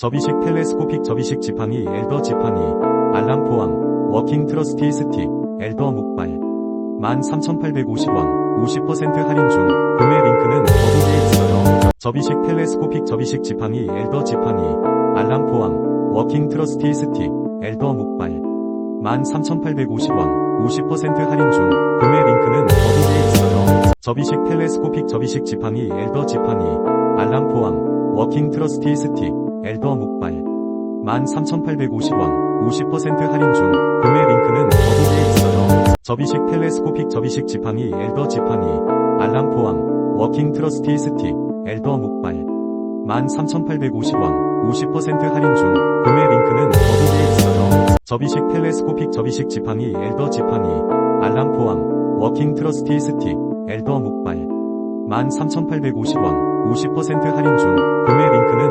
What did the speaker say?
접이식 텔레스코픽 접이식 지팡이 엘더 지팡이 알람 포함 워킹 트러스티 스틱 엘더 목발 13,850원 50% 할인 중 구매 링크는 더보기에 있어요. 접이식 텔레스코픽 접이식 지팡이 엘더 지팡이 알람 포함 워킹 트러스티 스틱 엘더 목발 13,850원 50% 할인 중 구매 링크는 더보기에 있어요. 접이식 텔레스코픽 접이식 지팡이 엘더 지팡이 알람 포함 워킹 트러스티 스틱 엘더 목발 13,850원 50% 할인 중 구매 링크는 더보기에 있어요. 접이식 텔레스코픽 접이식 지팡이 엘더 지팡이 알람 포함 워킹 트러스티 스틱 엘더 목발 13,850원 50% 할인 중 구매 링크는 더보기에 있어요. 접이식 텔레스코픽 접이식 지팡이 엘더 지팡이 알람 포함 워킹 트러스티 스틱 엘더 목발 13,850원 50% 할인 중 구매 링크는